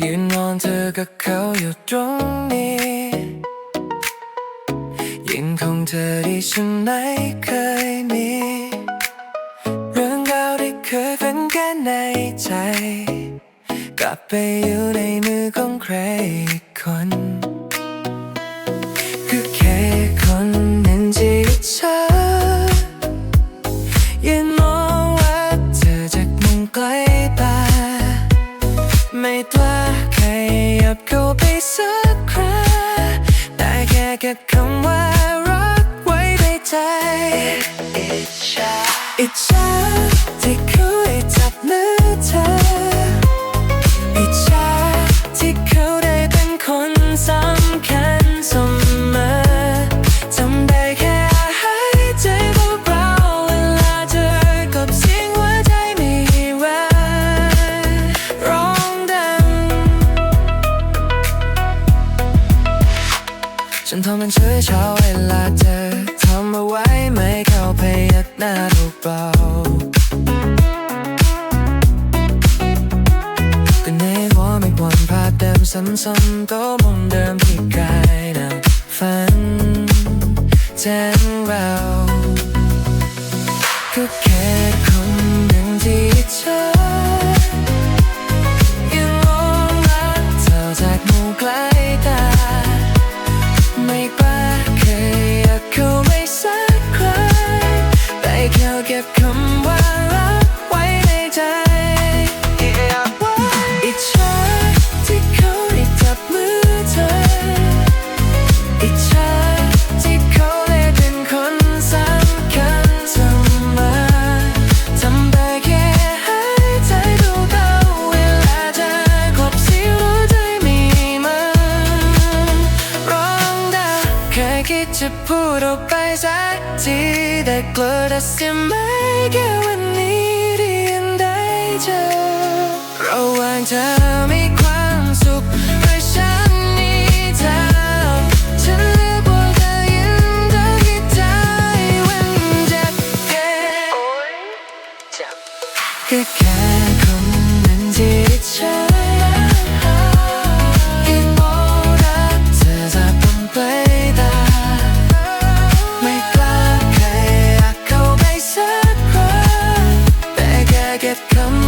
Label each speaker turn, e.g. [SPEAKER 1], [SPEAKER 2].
[SPEAKER 1] ยืนนอนเธอกับเขาอยู่ตรงนี้ ยินของเธอที่ฉันไม่เคยมี เรื่องราวที่เคยเป็นแค่ในใจ กลับไปอยู่ในมือของใครอีกคน กมุมไกลตาไม่กล้าขยับเข้าไปสักครั้งแต่แค่เก็บคำว่ารักไว้ในใจอิจฉาอิจฉา ฉันทำมันเฉยเช้าเวลาเจอทำเอาไว้ไม่เข้าไปยักหน้าเปล่าก็ในหัวไม่วนภาพเดิมซ้ำๆก็มองเดิมที่กายนับฝันแจ้งเราก็แค่คนหนึ่งที่เธอ จะพูดออกไปสักทีแต่กลัวจะเสียไม่แค่วันนี้ที่ยังได้เจอระหว่างเธอไมีความสุขและฉันนี่เธอฉันเลือกว่าเธอยังเธอคิดใจวันเจ็บแค่ have come